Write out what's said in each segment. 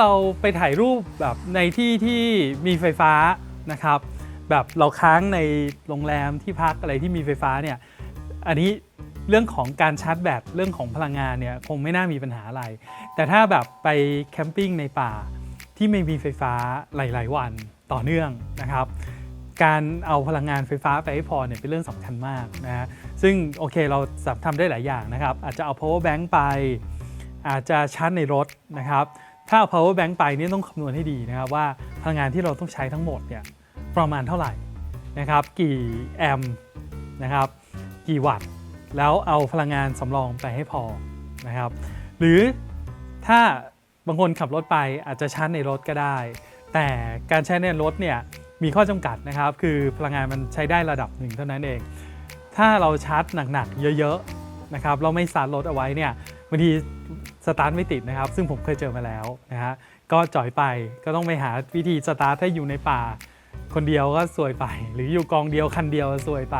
เราไปถ่ายรูปแบบในที่ที่มีไฟฟ้านะครับ แบบเราค้างในโรงแรมที่พักอะไรที่มีไฟฟ้าเนี่ยอันนี้เรื่องของการชาร์จแบตเรื่องของพลังงานเนี่ยคงไม่น่ามีปัญหาอะไร แต่ถ้าแบบไปแคมปิ้งในป่าที่ไม่มีไฟฟ้าหลาย ๆ วันต่อเนื่องนะครับ การเอาพลังงานไฟฟ้าไปให้พอเนี่ยเป็นเรื่องสำคัญมากนะฮะซึ่งโอเคเราสามารถทำได้หลายอย่างนะครับ อาจจะเอา power bank ไป อาจจะชาร์จในรถนะครับ ถ้าเอา power bank ไปนี่ต้องคำนวณให้ดีนะครับว่าพลังงานที่เราต้องใช้ทั้งหมดเนี่ยประมาณเท่าไหร่นะครับกี่แอมป์นะครับกี่วัตต์แล้วเอาพลังงานสำรองไปให้พอนะครับหรือถ้าบางคนขับรถไปอาจจะชาร์จในรถก็ได้ แต่การใช้ในรถเนี่ยมีข้อจำกัดนะครับ คือพลังงานมันใช้ได้ระดับหนึ่งเท่านั้นเอง ถ้าเราชาร์จหนักๆเยอะๆนะครับเราไม่สตาร์ทรถเอาไว้เนี่ยบางที สตาร์ทไม่ติดนะครับ ซึ่งผมเคยเจอมาแล้วนะฮะก็จ่อยไปก็ต้องไปหาวิธีสตาร์ทถ้าอยู่ในป่า คนเดียวก็สวยไป หรืออยู่กองเดียวคันเดียวสวยไป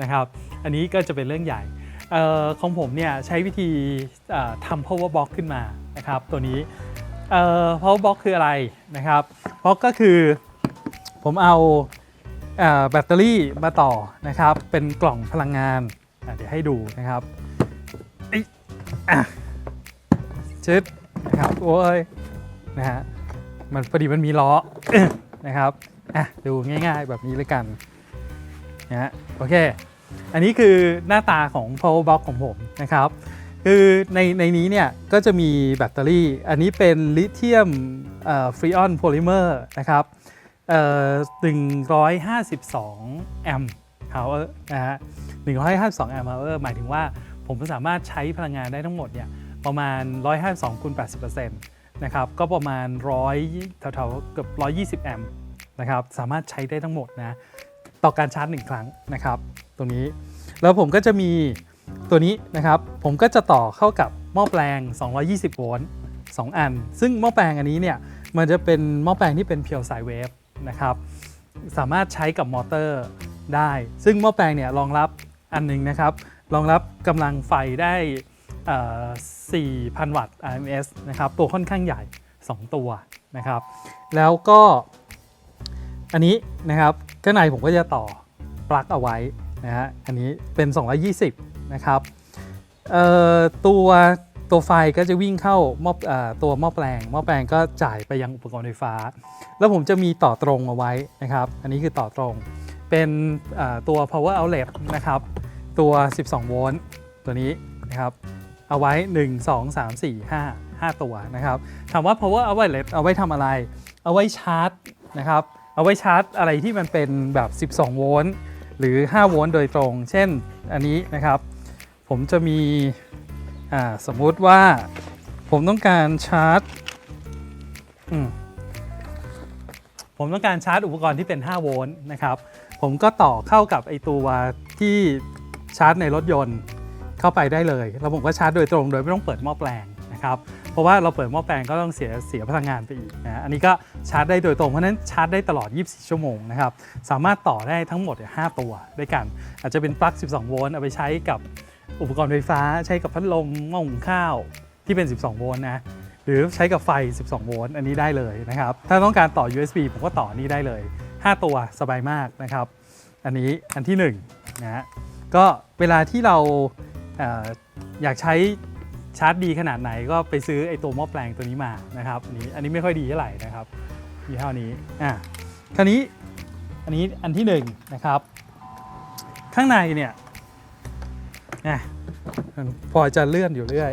นะครับอันนี้ก็จะเป็นเรื่องใหญ่ออของผมเนี่ยใช้วิธีทำ power box ขึ้นมานะครับตัวนี้ power box คืออะไรนะครับ box ก็คือผมเอาแบตเตอรี่มาต่อนะครับเป็นกล่องพลังงานเดี๋ยวให้ดูนะครับ ชึดนะครับโอ้ยนะฮะมันพอดีมันมีล้อ นะครับอะดูง่ายๆแบบนี้เลยกันนะฮะโอเค อันนี้คือหน้าตาของ power box ของผมนะครับ คือในในนี้เนี่ยก็จะมีแบตเตอรี่ อันนี้เป็นลิเธียมฟรีออนโพลิเมอร์นะครับเอ่อ152 แอมป์ hour นะฮะ152 แอมป์ hour หมายถึงว่าผมสามารถใช้พลังงานได้ทั้งหมดเนี่ย ประมาณ 152คูณ80%นะครับก็ประมาณ 100แถวๆเกือบ120 แอมป์นะครับสามารถใช้ได้ทั้งหมดนะต่อการชาร์จหนึ่งครั้งนะครับ ตรงนี้แล้วผมก็จะมีตัวนี้นะครับ ผมก็จะต่อเข้ากับหม้อแปลง 220 โวลต์2อัน ซึ่งหม้อแปลงอันนี้เนี่ยมันจะเป็นหม้อแปลงที่เป็นเพียวสายเวฟนะครับสามารถใช้กับมอเตอร์ได้ ซึ่งหม้อแปลงเนี่ยรองรับอันหนึงนะครับรองรับกำลังไฟได้ 4,000 วัตต์ RMS นะครับ ตัวค่อนข้างใหญ่ 2 ตัวนะครับ แล้วก็อันนี้นะครับข้างในผมก็จะต่อปลั๊กเอาไว้นะฮะ อันนี้เป็น 220 นะครับตัวตัวไฟก็จะวิ่งเข้าหม้อเอ่อตัวหม้อแปลงหม้อแปลงก็จ่ายไปยังอุปกรณ์ไฟฟ้า แล้วผมจะมีต่อตรงเอาไว้นะครับ อันนี้คือต่อตรงเป็นตัว power outlet นะครับ ตัว 12 โวลต์ตัวนี้นะครับ เอาไว้ 1 2 3 4 5 5 ตัวนะครับถามว่า power outlet เอาไว้ทำอะไร เอาไว้ชาร์จนะครับเอาไว้ชาร์จอะไรที่มันเป็นแบบ 12 โวลต์หรือ 5 โวลต์โดยตรง เช่นอันนี้นะครับ ผมจะมีสมมุติว่าผมต้องการชาร์จผมต้องการชาร์จอุปกรณ์ที่เป็น 5 โวลต์นะครับ ผมก็ต่อเข้ากับไอตัวที่ชาร์จในรถยนต์ เข้าไปได้เลยแล้วผมก็ชาร์จโดยตรงโดยไม่ต้องเปิดหม้อแปลงนะครับเพราะว่าเราเปิดหม้อแปลงก็ต้องเสียเสียพลังงานไปอีกนะอันนี้ก็ชาร์จได้โดยตรงเพราะฉะนั้นชาร์จได้ตลอด 24 ชั่วโมงนะครับสามารถต่อได้ทั้งหมด 5 ตัวด้วยกัน อาจจะเป็นปลั๊ก 12 โวลต์เอาไปใช้กับอุปกรณ์ไฟฟ้า ใช้กับพัดลมหม้อหุงข้าวที่เป็น 12 โวลต์นะหรือใช้กับไฟ 12 โวลต์อันนี้ได้เลยนะครับถ้าต้องการต่อ USB ผมก็ต่อนี้ได้เลย 5 ตัวสบายมากนะครับ อันนี้อันที่1นะฮะก็เวลาที่เรา อยากใช้ชาร์จดีขนาดไหนก็ไปซื้อไอ้ตัวหม้อแปลงตัวนี้มานะครับอันนี้อันนี้ไม่ค่อยดีเท่าไหร่นะครับยี่ห้อนี้อะคราวนี้อันนี้อันที่หนึ่งนะครับ ข้างในเนี่ยอะพอจะเลื่อนอยู่เรื่อย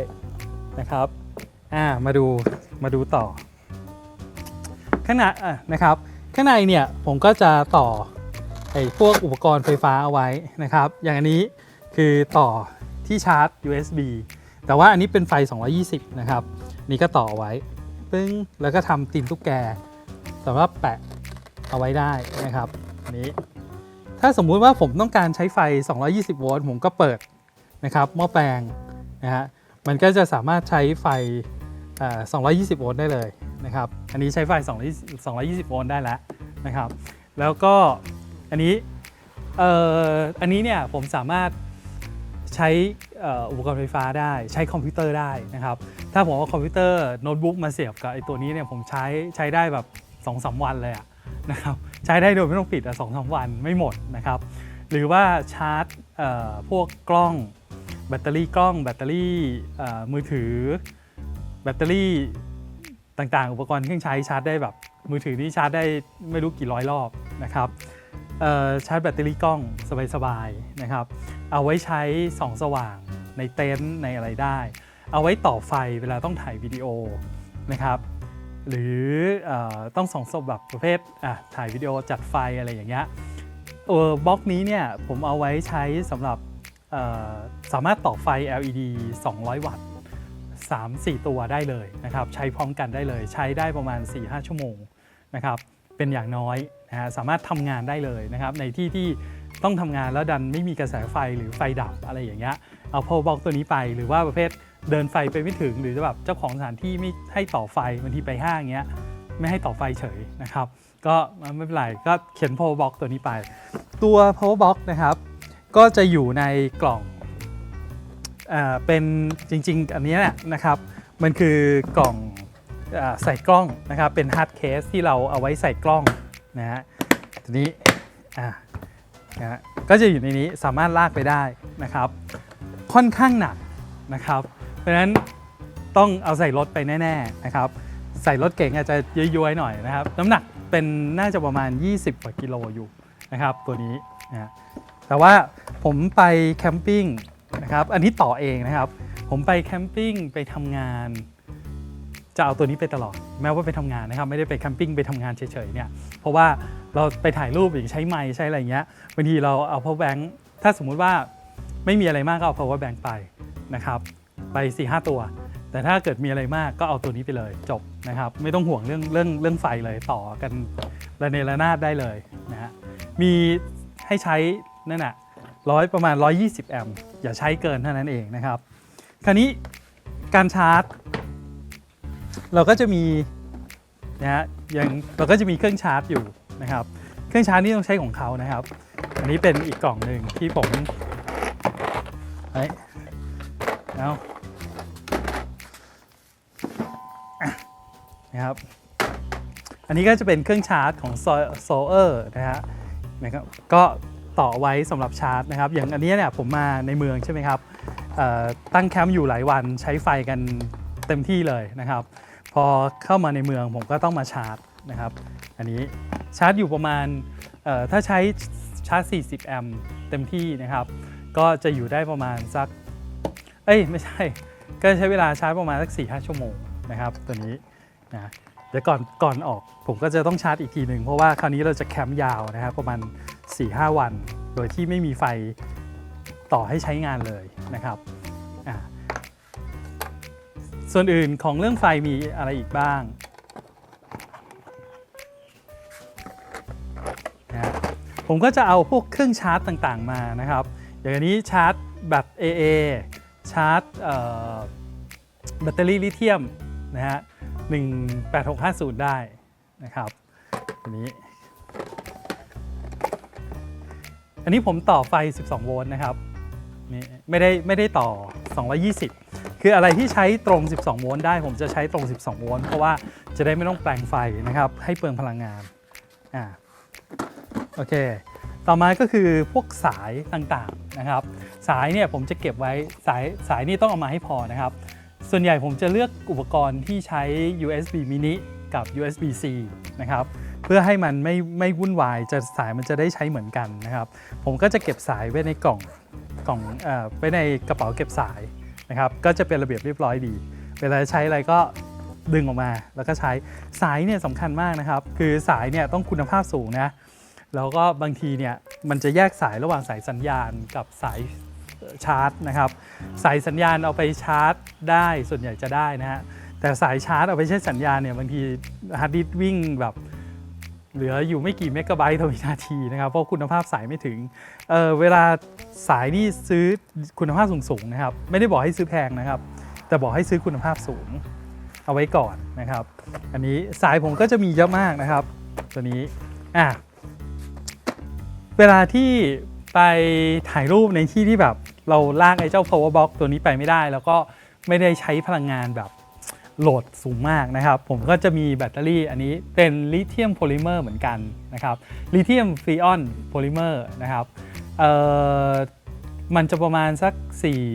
นะครับอ่ามาดูมาดูต่อ ข้างในอะนะครับ ข้างในเนี่ยผมก็จะต่อไอ้พวกอุปกรณ์ไฟฟ้าเอาไว้นะครับ อย่างอันนี้คือต่อ ที่ชาร์จ USB แต่ว่าอันนี้เป็นไฟ 220 นะครับนี่ก็ต่อไว้ปึ้งแล้วก็ทำตีนตุ๊กแกสำหรับแปะเอาไว้ได้นะครับอันนี้ถ้าสมมุติว่าผมต้องการใช้ไฟ 220 โวลต์ผมก็เปิดนะครับหม้อแปลงนะฮะมันก็จะสามารถใช้ไฟ 220 โวลต์ได้เลยนะครับ อันนี้ใช้ไฟ 220 220โวลต์ได้แล้วนะครับ แล้วก็อันนี้ เอ่อ อันนี้เนี่ยผมสามารถ ใช้อุปกรณ์ไฟฟ้าได้ ใช้คอมพิวเตอร์ได้นะครับ ถ้าผมเอาคอมพิวเตอร์โน้ตบุ๊กมาเสียบกับไอ้ตัวนี้เนี่ยผมใช้ใช้ได้แบบ2อสวันเลยอะนะครับใช้ได้โดยไม่ต้องปิดอะสองสามวันไม่หมดนะครับ หรือว่าชาร์จพวกกล้อง แบตเตอรี่กล้องแบตเตอรี่มือถือ แบตเตอรี่ต่างๆ อุปกรณ์เครื่องใช้ชาร์จได้แบบมือถือนี่ชาร์จได้ไม่รู้กี่ร้อยรอบนะครับ ชาร์จแบตเตอรี่กล้องสบายๆนะครับ เอาไว้ใช้ส่องสว่างในเต็นท์ในอะไรได้ เอาไว้ต่อไฟเวลาต้องถ่ายวิดีโอนะครับ หรืออต้องส่องสแบบประเภทถ่ายวิดีโอจัดไฟอะไรอย่างเงี้ยเออบล็อกนี้เนี่ยผมเอาไว้ใช้สำหรับสามารถต่อไฟ LED 200 วัตต์ 3-4 ตัวได้เลยนะครับ ใช้พร้อมกันได้เลย ใช้ได้ประมาณ 4-5 ชั่วโมงนะครับ เป็นอย่างน้อย นะฮะสามารถทำงานได้เลยนะครับในที่ที่ต้องทำงานแล้วดันไม่มีกระแสไฟหรือไฟดับอะไรอย่างเงี้ยเอา power box ตัวนี้ไปหรือว่าประเภทเดินไฟไปไม่ถึง หรือแบบเจ้าของสถานที่ไม่ให้ต่อไฟบางทีไปห้างเงี้ยไม่ให้ต่อไฟเฉยนะครับ ก็ไม่เป็นไรก็เขียน power box ตัวนี้ไป ตัว power box นะครับ ก็จะอยู่ในกล่องอ่าเป็นจริง ๆ อันนี้นะครับ มันคือกล่องอใส่กล้องนะครับ เป็น hard case ที่เราเอาไว้ใส่กล้อง นะฮะทีนี้อ่านะฮะก็จะอยู่ในนี้สามารถลากไปได้นะครับ ค่อนข้างหนักนะครับ เพราะฉะนั้นต้องเอาใส่รถไปแน่ๆนะครับ ใส่รถเก๋งอาจจะย้อยๆหน่อยนะครับ น้ำหนักเป็นน่าจะประมาณ 20 กว่ากิโลอยู่นะครับตัวนี้นะฮะแต่ว่าผมไปแคมปิ้งนะครับ อันนี้ต่อเองนะครับ ผมไปแคมปิ้งไปทำงาน จะเอาตัวนี้ไปตลอด แม้ว่าไปทำงานนะครับ ไม่ได้ไปแคมปิ้งไปทำงานเฉยๆเนี่ยเพราะว่าเราไปถ่ายรูปอย่างใช้ไมค์ใช้อะไรเงี้ยบางทีเราเอา power bank ถ้าสมมุติว่าไม่มีอะไรมากก็เอา power bank ไปนะครับ ไป4ีหตัว แต่ถ้าเกิดมีอะไรมากก็เอาตัวนี้ไปเลยจบนะครับ ไม่ต้องห่วงเรื่องเรื่องเรื่องไฟเลยต่อกันระเนระนาดได้เลยนะฮะมีให้ใช้นั่นแหะร้อยประมาณ 120 แอมป์อย่าใช้เกินเท่านั้นเองนะครับ คราวนี้การชาร์จ เราก็จะมีนะฮะยังเราก็จะมีเครื่องชาร์จอยู่นะครับ เครื่องชาร์จนี่ต้องใช้ของเขานะครับ อันนี้เป็นอีกกล่องหนึ่งที่ผมเฮ้ยเอานะครับ อันนี้ก็จะเป็นเครื่องชาร์จของโซเออร์นะฮะนะครับก็ต่อไว้สำหรับชาร์จนะครับ อย่างอันนี้เนี่ยผมมาในเมืองใช่ไหมครับตั้งแคมป์อยู่หลายวันใช้ไฟกันเต็มที่เลยนะครับ พอเข้ามาในเมืองผมก็ต้องมาชาร์จนะครับ อันนี้ชาร์จอยู่ประมาณถ้าใช้ชาร์จ 40 แอมป์เต็มที่นะครับ ก็จะอยู่ได้ประมาณสัก เอ้ยไม่ใช่ ก็ใช้เวลาชาร์จประมาณสัก 4-5 ชั่วโมงนะครับ ตัวนี้นะเดี๋ยวก่อนก่อนออกผมก็จะต้องชาร์จอีกทีหนึ่งเพราะว่าคราวนี้เราจะแคมป์ยาวนะครับประมาณ 4-5 วัน โดยที่ไม่มีไฟต่อให้ใช้งานเลยนะครับ ส่วนอื่นของเรื่องไฟมีอะไรอีกบ้างนะผมก็จะเอาพวกเครื่องชาร์จต่างๆมานะครับอย่างนี้ชาร์จแบต AA ชาร์จแบตเตอรี่ลิเธียมนะฮะ18650 ได้นะครับอันนี้อันนี้ผมต่อไฟ 12 โวลต์นะครับนี่ไม่ได้ไม่ได้ต่อ 220 คืออะไรที่ใช้ตรง 12 โวลต์ได้ผมจะใช้ตรง 12 โวลต์เพราะว่าจะได้ไม่ต้องแปลงไฟนะครับ ให้เปลืองพลังงานอ่าโอเค ต่อมาก็คือพวกสายต่างๆนะครับ สายเนี่ยผมจะเก็บไว้สายสายนี่ต้องเอามาให้พอนะครับ ส่วนใหญ่ผมจะเลือกอุปกรณ์ที่ใช้ USB mini กับ USB-C นะครับเพื่อให้มันไม่ไม่วุ่นวายจะสายมันจะได้ใช้เหมือนกันนะครับ ผมก็จะเก็บสายไว้ในกล่องกล่องเอ่อไว้ในกระเป๋าเก็บสาย นะครับก็จะเป็นระเบียบเรียบร้อยดี เวลาใช้อะไรก็ดึงออกมา แล้วก็ใช้สายเนี่ยสำคัญมากนะครับ คือสายเนี่ยต้องคุณภาพสูงนะแล้วก็บางทีเนี่ยมันจะแยกสายระหว่างสายสัญญาณกับสายชาร์จนะครับ สายสัญญาณเอาไปชาร์จได้ส่วนใหญ่จะได้นะฮะแต่สายชาร์จเอาไปใช้สัญญาณเนี่ยบางทีฮาร์ดดิสก์วิ่งแบบ เหลืออยู่ไม่กี่เมกะไบต์ต่อวินาทีนะครับ เพราะคุณภาพสายไม่ถึงเเวลาสายนี่ซื้อคุณภาพสูงๆนะครับ ไม่ได้บอกให้ซื้อแพงนะครับ แต่บอกให้ซื้อคุณภาพสูงเอาไว้ก่อนนะครับ อันนี้สายผมก็จะมีเยอะมากนะครับ ตัวนี้อะเวลาที่ไปถ่ายรูปในที่ที่แบบ เราลากไอ้เจ้า power box ตัวนี้ไปไม่ได้ แล้วก็ไม่ได้ใช้พลังงานแบบ โหลดสูงมากนะครับ ผมก็จะมีแบตเตอรี่อันนี้เป็นลิเธียมโพลิเมอร์เหมือนกันนะครับลิเธียมฟีออนโพลิเมอร์นะครับมันจะประมาณสัก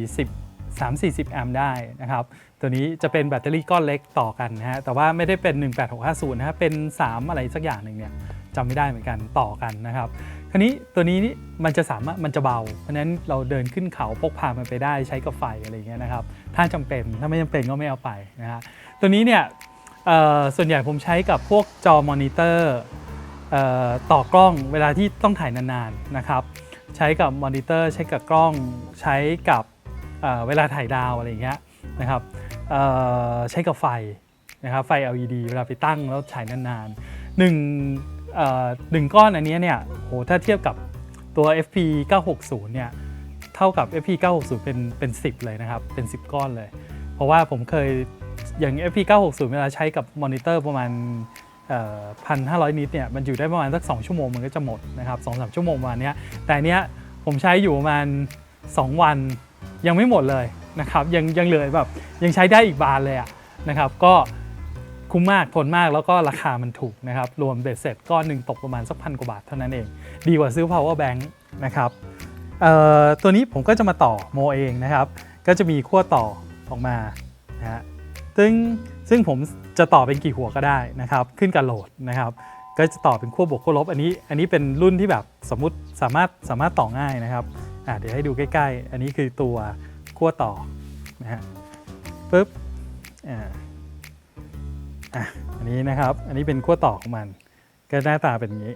40 3-40 แอมป์ได้นะครับ ตัวนี้จะเป็นแบตเตอรี่ก้อนเล็กต่อกันนะฮะ แต่ว่าไม่ได้เป็น 18650 นะฮะ เป็น 3 อะไรสักอย่างหนึ่งเนี่ยจำไม่ได้เหมือนกันต่อกันนะครับ คราวนี้ตัวนี้นี่มันจะสามารถมันจะเบา เพราะฉะนั้นเราเดินขึ้นเขาพกพามันไปได้ใช้กับไฟอะไรอย่างเงี้ยนะครับ ถ้าจำเป็นถ้าไม่จำเป็นก็ไม่เอาไปนะฮะตัวนี้เนี่ยส่วนใหญ่ผมใช้กับพวกจอมอนิเตอร์ต่อกล้องเวลาที่ต้องถ่ายนานๆนะครับ ใช้กับมอนิเตอร์ใช้กับกล้องใช้กับเเวลาถ่ายดาวอะไรอย่างเงี้ยนะครับใช้กับไฟนะครับไฟ LED เวลาไปตั้งแล้วฉายนานๆหนึ่ง หนึ่งก้อนอันนี้เนี่ยโหถ้าเทียบกับตัว FP 960เนี่ยเท่ากับ FP 960เป็นเป็น 10 เลยนะครับ เป็น 10 ก้อนเลย เพราะว่าผมเคยอย่าง FP 960เวลาใช้กับมอนิเตอร์ประมาณพันห้าร้อยนิตเนี่ยมันอยู่ได้ประมาณสัก 2 ชั่วโมงมันก็จะหมดนะครับสองสามชั่วโมงประมาณเนี้ยแต่อันเนี้ยผมใช้อยู่ประมาณ 2 วันยังไม่หมดเลยนะครับยังยังเหลือแบบยังใช้ได้อีกบานเลยอะนะครับก็ คุ้มมากทนมากแล้วก็ราคามันถูกนะครับ รวมเบ็ดเสร็จก้อนหนึ่งตกประมาณสักพันกว่าบาทเท่านั้นเอง ดีกว่าซื้อ power bank นะครับตัวนี้ผมก็จะมาต่อโมเองนะครับ ก็จะมีขั้วต่อออกมานะฮะซึ่งซึ่งผมจะต่อเป็นกี่หัวก็ได้นะครับ ขึ้นกับโหลดนะครับ ก็จะต่อเป็นขั้วบวกขั้วลบอันนี้ อันนี้เป็นรุ่นที่แบบสมมติสามารถสามารถต่อง่ายนะครับอะเดี๋ยวให้ดูใกล้ ๆ อันนี้คือตัวขั้วต่อนะฮะปึ๊บอ่า อะอันนี้นะครับ อันนี้เป็นขั้วต่อของมัน ก็หน้าตาเป็นอย่างนี้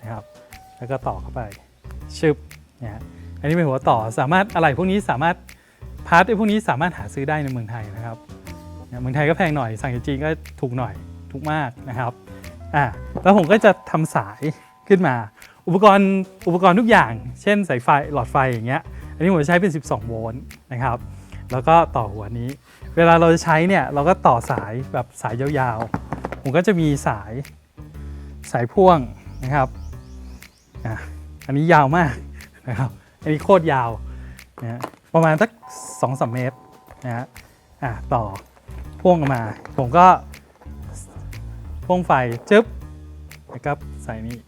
นะครับ แล้วก็ต่อเข้าไปชึบนะฮะอันนี้เป็นหัวต่อสามารถอะไรพวกนี้สามารถพาร์ทไอ้พวกนี้สามารถหาซื้อได้ในเมืองไทยนะครับเนี่ยเมืองไทยก็แพงหน่อยสั่งจากจีนก็ถูกหน่อยถูกมากนะครับอ่าแล้วผมก็จะทำสายขึ้นมา อุปกรณ์อุปกรณ์ทุกอย่าง เช่นสายไฟหลอดไฟอย่างเงี้ยอันนี้ผมจะใช้เป็น 12 โวลต์นะครับ แล้วก็ต่อหัวนี้ เวลาเราจะใช้เนี่ยเราก็ต่อสายแบบสายยาวๆ ผมก็จะมีสายสายพ่วงนะครับอะอันนี้ยาวมากนะครับอันนี้โคตรยาวนะประมาณสักสองสามเมตรนะฮะอะต่อพ่วงออกมา ผมก็พ่วงไฟจึ๊บแล้วก็ใส่นี่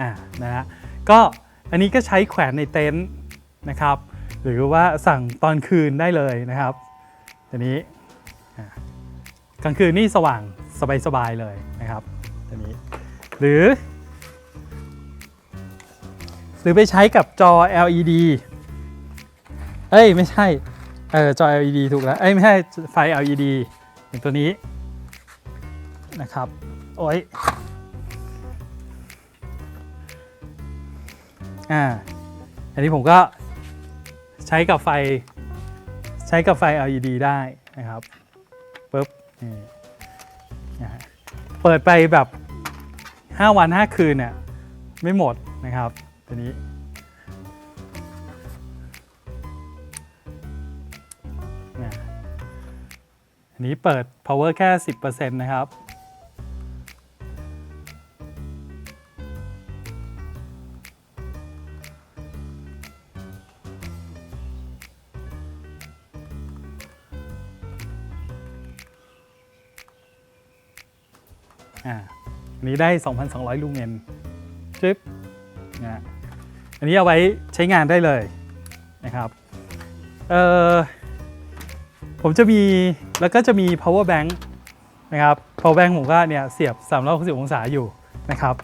อ่านะฮะก็อันนี้ก็ใช้แขวนในเต็นท์นะครับ หรือว่าสั่งตอนคืนได้เลยนะครับอันนี้กลางคืนนี่สว่างสบายๆเลยนะครับอันนี้หรือ หรือไปใช้กับจอ LED เอ้ยไม่ใช่เออจอ LED ถูกแล้วเอ้ยไม่ใช่ไฟ LED อย่างตัวนี้นะครับโอ้ยอ่าอันนี้ผมก็ ช้กับไฟ ใช้กับไฟ LED ได้นะครับปุ๊บนี่นะฮะเปิดไปแบบ 5 วัน 5 คืนเนี่ยไม่หมดนะครับตัวนี้นะอันนี้เปิด power แค่ 10%นะครับ อ่าอันนี้ได้ 2,200 ลูเมนจึ๊บนะอันนี้เอาไว้ใช้งานได้เลยนะครับเอ่อผมจะมีแล้วก็จะมี power bank นะครับ power bank ผมก็เนี่ยเสียบ360องศาอยู่นะครับ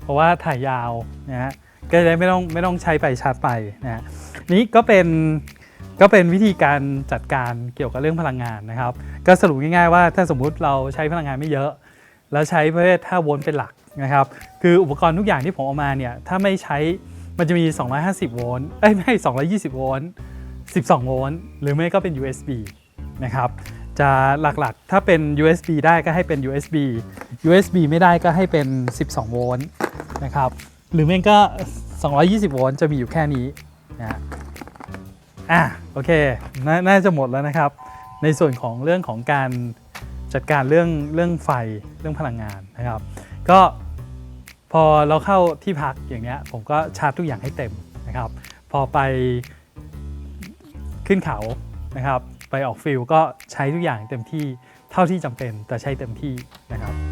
เพราะว่าถ่ายยาวนะฮะก็จะได้ไม่ต้องไม่ต้องใช้ไปชาร์จไปนะฮะนี่ก็เป็นก็เป็นวิธีการจัดการเกี่ยวกับเรื่องพลังงานนะครับ ก็สรุปง่ายๆว่าถ้าสมมุติเราใช้พลังงานไม่เยอะ แล้วใช้ประเภท5โวลต์เป็นหลักนะครับ คืออุปกรณ์ทุกอย่างที่ผมเอามาเนี่ย ถ้าไม่ใช้มันจะมี 250 โวลต์ เอ้ย ไม่ 220 โวลต์ 12 โวลต์ หรือไม่ก็เป็น USB นะครับ จะหลักๆ ถ้าเป็น USB ได้ก็ให้เป็น USB USB ไม่ได้ก็ให้เป็น 12 โวลต์นะครับ หรือไม่ก็ 220 โวลต์จะมีอยู่แค่นี้นะฮะอะ โอเคนน่าจะหมดแล้วนะครับ ในส่วนของเรื่องของการ จัดการเรื่องเรื่องไฟเรื่องพลังงานนะครับ ก็พอเราเข้าที่พักอย่างเนี้ยผมก็ชาร์จทุกอย่างให้เต็มนะครับ พอไปขึ้นเขานะครับ ไปออกฟิลก็ใช้ทุกอย่างเต็มที่เท่าที่จำเป็นแต่ใช้เต็มที่นะครับ